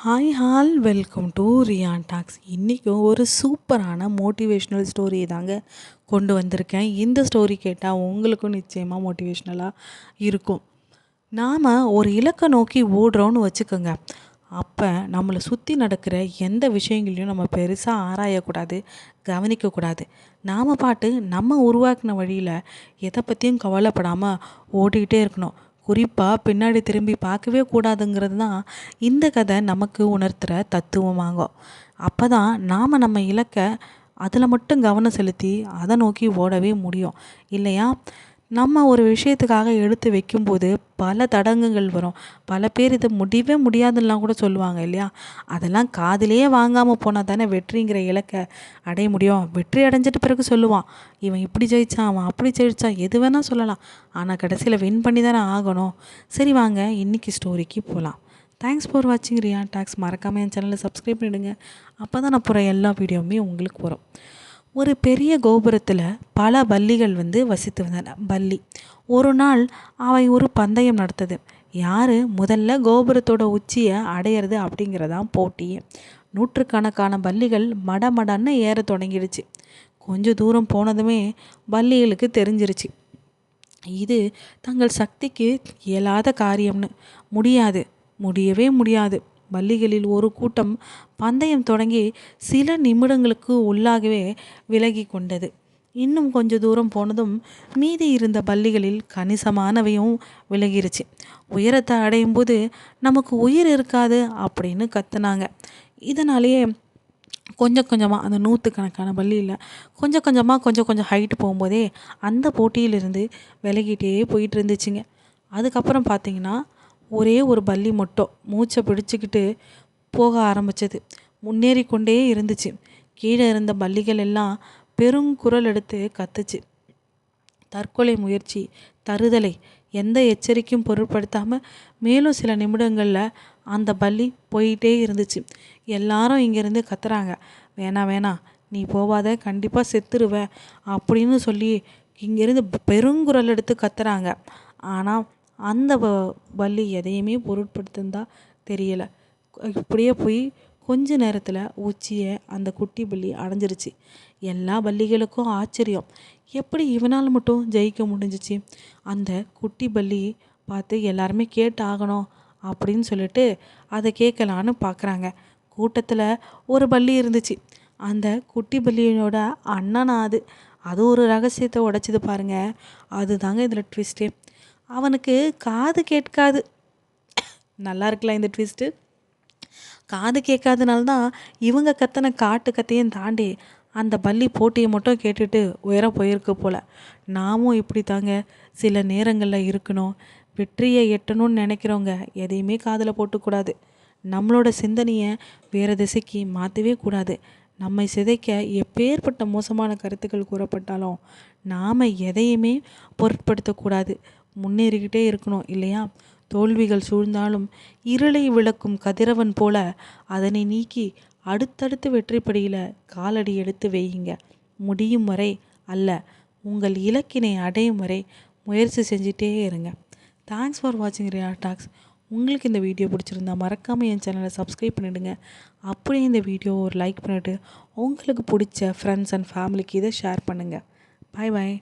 Hi all welcome to Ryan talks இன்றைக்கும் ஒரு சூப்பரான மோட்டிவேஷ்னல் ஸ்டோரி தாங்க கொண்டு வந்திருக்கேன். இந்த ஸ்டோரி கேட்டால் உங்களுக்கும் நிச்சயமாக மோட்டிவேஷ்னலாக இருக்கும். நாம் ஒரு இலக்கை நோக்கி ஓடுறோன்னு வச்சுக்கோங்க. அப்போ நம்மளை சுற்றி நடக்கிற எந்த விஷயங்களையும் நம்ம பெருசாக ஆராயக்கூடாது கவனிக்கக்கூடாது. நாம் பாட்டு நம்ம உருவாக்கின வழியில் எதை பற்றியும் கவலைப்படாமல் ஓடிக்கிட்டே இருக்கணும். குறிப்பாக பின்னாடி திரும்பி பார்க்கவே கூடாதுங்கிறது தான் இந்த கதை நமக்கு உணர்த்துகிற தத்துவமாகும். அப்போ தான் நாம் நம்ம இலக்கை அதில் மட்டும் கவனம் செலுத்தி அதை நோக்கி ஓடவே முடியும். இல்லையா? நம்ம ஒரு விஷயத்துக்காக எடுத்து வைக்கும்போது பல தடங்குகள் வரும். பல பேர் இதை முடியவே முடியாதுலாம் கூட சொல்லுவாங்க இல்லையா? அதெல்லாம் காதிலேயே வாங்காமல் போனால் தானே வெற்றிங்கிற இலக்கை அடைய முடியும். வெற்றி அடைஞ்சிட்டு பிறகு சொல்லுவான் இவன் இப்படி ஜெயித்தான் அவன் அப்படி ஜெயிச்சான் எது வேணால் சொல்லலாம். ஆனால் கடைசியில் வின் பண்ணி தானே ஆகணும். சரி வாங்க இன்றைக்கி ஸ்டோரிக்கு போகலாம் தேங்க்ஸ் ஃபார் வாட்சிங் ரியா டாக்ஸ். மறக்காமல் என் சேனலை சப்ஸ்கிரைப் பண்ணிவிடுங்க அப்போ தான் நான் போகிற எல்லா வீடியோவுமே உங்களுக்கு வரும். ஒரு பெரிய கோபுரத்தில் பல பல்லிகள் வந்து வசித்து வந்தன பல்லி. ஒரு நாள் அவை ஒரு பந்தயம் நடத்துது. யார்? முதல்ல கோபுரத்தோட உச்சியை அடையிறது அப்படிங்கிறதான் போட்டியே நூற்றுக்கணக்கான பல்லிகள் மடமடன்னு ஏற தொடங்கிடுச்சு. கொஞ்சம் தூரம் போனதுமே பல்லிகளுக்கு தெரிஞ்சிருச்சு. இது தங்கள் சக்திக்கு இயலாத காரியம்னு. முடியாது. முடியவே முடியாது. பள்ளிகளில் ஒரு கூட்டம் பந்தயம் தொடங்கி சில நிமிடங்களுக்கு உள்ளாகவே விலகி கொண்டது இன்னும் கொஞ்ச தூரம் போனதும் மீதி இருந்த பள்ளிகளில் கணிசமானவையும் விலகிருச்சு. உயரத்தை அடையும் போது நமக்கு உயிர் இருக்காது அப்படின்னு கத்துனாங்க. இதனாலேயே கொஞ்சம் கொஞ்சமாக அந்த நூற்றுக்கணக்கான பள்ளியில் கொஞ்சம் கொஞ்சமாக கொஞ்சம் கொஞ்சம் ஹைட்டு போகும்போதே அந்த போட்டியிலிருந்து விலகிட்டே போயிட்டு இருந்துச்சுங்க. அதுக்கப்புறம் பார்த்திங்கன்னா ஒரே ஒரு பள்ளி மட்டும் மூச்சை பிடிச்சிக்கிட்டு போக ஆரம்பிச்சது. முன்னேறி கொண்டே இருந்துச்சு. கீழே இருந்த பள்ளிகள் எல்லாம் பெருங்குரல் எடுத்து கத்துச்சு. தற்கொலை முயற்சி தருதலை எந்த எச்சரிக்கையும் பொருட்படுத்தாமல் மேலும் சில நிமிடங்களில் அந்த பள்ளி போயிட்டே இருந்துச்சு. எல்லாரும் இங்கேருந்து கத்துறாங்க. வேணாம் வேணாம் நீ போவாத கண்டிப்பாக செத்துருவ அப்படின்னு சொல்லி இங்கேருந்து பெருங்குரல் எடுத்து கத்துறாங்க. ஆனால் அந்த பள்ளி எதையுமே பொருட்படுத்துனதா தெரியலை. இப்படியே போய் கொஞ்ச நேரத்தில் உச்சியை அந்த குட்டி பள்ளி அடைஞ்சிருச்சு. எல்லா பள்ளிகளுக்கும் ஆச்சரியம். எப்படி இவனால் மட்டும் ஜெயிக்க முடிஞ்சிச்சு? அந்த குட்டி பள்ளி பார்த்து எல்லாருமே கேட்டு ஆகணும் அப்படின்னு சொல்லிட்டு அதை கேட்கலான்னு பார்க்குறாங்க கூட்டத்தில் ஒரு பள்ளி இருந்துச்சு. அந்த குட்டி பள்ளியோட அண்ணனா அது அது ஒரு ரகசியத்தை உடைச்சிது பாருங்கள் அதுதாங்க இதில் ட்விஸ்ட்டே அவனுக்கு காது கேட்காது. நல்லா இருக்கலாம் இந்த ட்விஸ்ட்டு காது கேட்காதனால தான் இவங்க கத்தனை காட்டு கத்தையும் தாண்டி அந்த பள்ளி போட்டியை மட்டும் கேட்டுட்டு உயர போயிருக்கு போல். நாமும் இப்படி தாங்க சில நேரங்களில் இருக்கணும். வெற்றியை எட்டணும்னு நினைக்கிறவங்க எதையுமே காதில் போட்டுக்கூடாது. நம்மளோட சிந்தனையை வேறு திசைக்கு மாற்றவே கூடாது. நம்மை சிதைக்க எப்பேற்பட்ட மோசமான கருத்துக்கள் கூறப்பட்டாலும் நாம் எதையுமே பொருட்படுத்தக்கூடாது. முன்னேறிக்கிட்டே இருக்கணும் இல்லையா? தோல்விகள் சூழ்ந்தாலும் இருளை விளக்கும் கதிரவன் போல அதனை நீக்கி அடுத்தடுத்து வெற்றிப்படியில் காலடி எடுத்து வையுங்க. முடியும் வரை அல்ல உங்கள் இலக்கினை அடையும் வரை முயற்சி செஞ்சிட்டே இருங்க. தேங்க்ஸ் ஃபார் வாட்சிங் ரியா டாக்ஸ் உங்களுக்கு இந்த வீடியோ பிடிச்சிருந்தா மறக்காமல் என் சேனலை சப்ஸ்கிரைப் பண்ணிவிடுங்க அப்படியே இந்த வீடியோ ஒரு லைக் பண்ணிவிட்டு உங்களுக்கு பிடிச்ச ஃப்ரெண்ட்ஸ் அண்ட் ஃபேமிலிக்கு இதை ஷேர் பண்ணுங்கள் பாய் பாய்